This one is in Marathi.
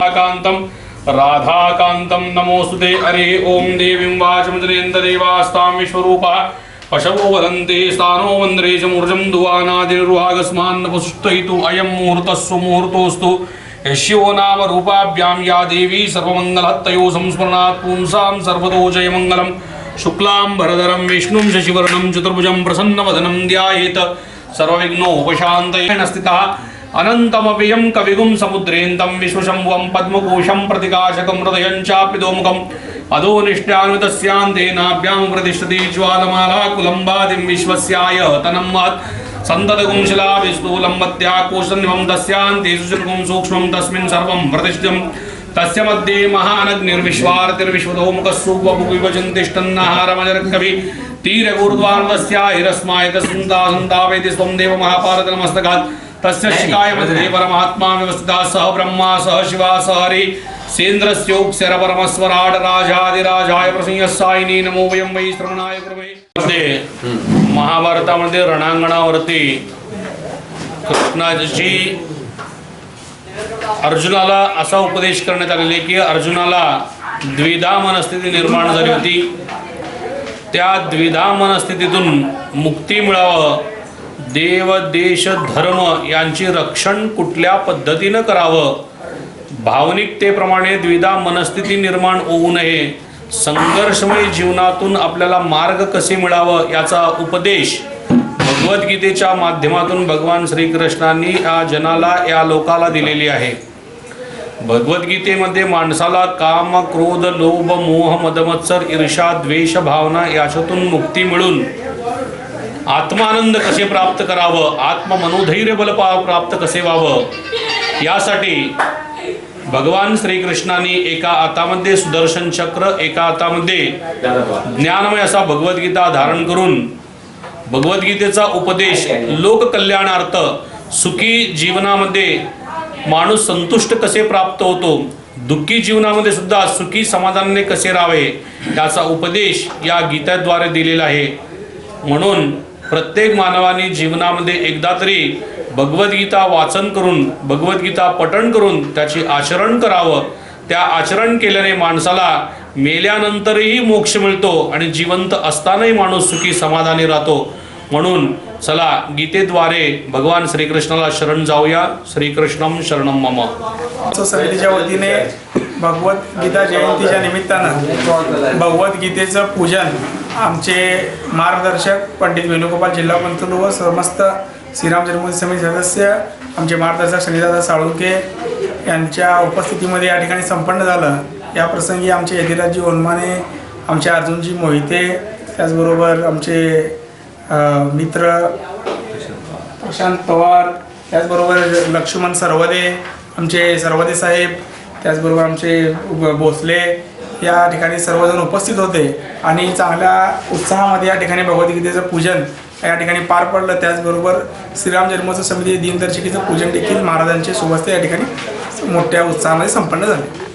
కాంతం రాధాకాంతం నమోస్తుతే హరే ఓం దేవిం వాచముద్రేంద్రదేవాస్తాం విశ్వరూప పశవో వదంతే స్థానో వంద్రేశమూర్జం దువానాదిర్వాగస్మాన్ పుష్టయితు అయం ముహూర్తస్సు ముహూర్తోస్తు యశ్యో నామ రూపాభ్యాం యా దేవీ సర్వమంగళత్తయో సంస్మరణాత్ పుంసాం సర్వతో జయమంగళం శుక్లాంబరధరం విష్ణుం శశివర్ణం చతుర్భుజం ప్రసన్నవదనం ధ్యాయేత సర్వవిఘ్నోపశాంతయేణ స్థిత अनन्तमव्ययं कविगुं समुद्रेन्तं विश्वशम्भुवं पद्मकोशं प्रतिकाशकं हृदयं चाप्यदोमुखम् अधो निष्ठानुतस्यान्तेनाभ्यां प्रतिष्ठति ज्वालमाला कुलम्बादिं विश्वस्याय तनं महत्। सन्ततगुं मत्या कोशनिमं तस्यान्ते सुशुल्कं सूक्ष्मं तस्मिन् सर्वं प्रतिष्ठितं। तस्यमध्ये महानग्निर्विश्वारतिर्विश्वतोमुखस्सूपविभजन्तिष्ठन्नहारमजरकवि तीरगूर्ध्वार्धस्याहिरस्मायतसन्ता सन्तापयति स्वं देवमहापारतनमस्तकात् तस्य शिखायमध्ये परमात्मा व्यवस्थितः सह ब्रह्मा सह शिवा सह हरि सेन्द्रस्योक्षरपरमस्वराट राजादिराजाय प्रसंयस्सायिनी नमो वयं वै श्रवणायमध्ये महाभारतामध्ये रणांगणावरती कृष्णाची अर्जुनाला असा उपदेश करण्यात आलेला की अर्जुनाला द्विधा मनस्थिती निर्माण झाली होती. त्या द्विधा मनस्थितीतून मुक्ती मिळावं देव देश धर्म यांचे रक्षण कुठल्या पद्धतीनं करावं? भावनिकतेप्रमाणे द्विधा मनस्थिती निर्माण होऊ नये. संघर्षमय जीवनातून आपल्याला मार्ग कसे मिळावं याचा उपदेश भगवद्गीतेच्या माध्यमातून भगवान श्रीकृष्णांनी या जनाला या लोकाला दिलेली आहे. भगवद्गीतेमध्ये माणसाला काम क्रोध लोभ मोह मदमत्सर ईर्षा द्वेष भावना याच्यातून मुक्ती मिळून आत्मानंद कसे प्राप्त करावं? आत्ममनोधैर्य बल प्राप्त कसे व्हावं? यासाठी भगवान श्रीकृष्णाने एका हातामध्ये सुदर्शन चक्र एका हातामध्ये ज्ञानमय असा भगवद्गीता धारण करून भगवद्गीतेचा उपदेश लोककल्याणार्थ सुखी जीवनामध्ये माणूस संतुष्ट कसे प्राप्त होतो? दुःखी जीवनामध्ये सुद्धा सुखी समाधानाने कसे राहावे? याचा उपदेश या गीताद्वारे दिलेला आहे. म्हणून प्रत्येक मानवाने जीवनामध्ये एकदा तरी भगवद्गीता वाचन करून भगवद्गीता पठण करून त्याची आचरण करावं. त्या आचरण केल्याने माणसाला मेल्यानंतरही मोक्ष मिळतो आणि जिवंत असतानाही माणूस सुखी समाधानी राहतो. म्हणून चला गीतेद्वारे भगवान श्रीकृष्णाला शरण जाऊया. श्रीकृष्णम शरणम मम. उत्सव वतीने भगवत भगवद्गीता जयंतीच्या निमित्तानं भगवद्गीतेचं पूजन आमचे मार्गदर्शक पंडित वेणुगोपाल जिल्हा पंतलू व समस्त श्रीराम जन्मोत्सव समिती सदस्य आमचे मार्गदर्शक शनिदादा साळुंके यांच्या उपस्थितीमध्ये या ठिकाणी संपन्न झालं. या प्रसंगी आमचे यदिराजजी ओनमाने आमचे अर्जुनजी मोहिते त्याचबरोबर आमचे मित्र प्रशांत पवार त्याचबरोबर लक्ष्मण सरवदे आमचे सरवदे साहेब त्याचबरोबर आमचे भोसले या ठिकाणी सर्वजण उपस्थित होते. आणि चांगल्या उत्साहामध्ये या ठिकाणी भगवद्गीतेचं पूजन या ठिकाणी पार पडलं. त्याचबरोबर श्रीराम जन्मोत्सव समिती दिनदर्शिकेचं पूजन देखील महाराजांचे सुबस्ते या ठिकाणी मोठ्या उत्साहामध्ये संपन्न झाले.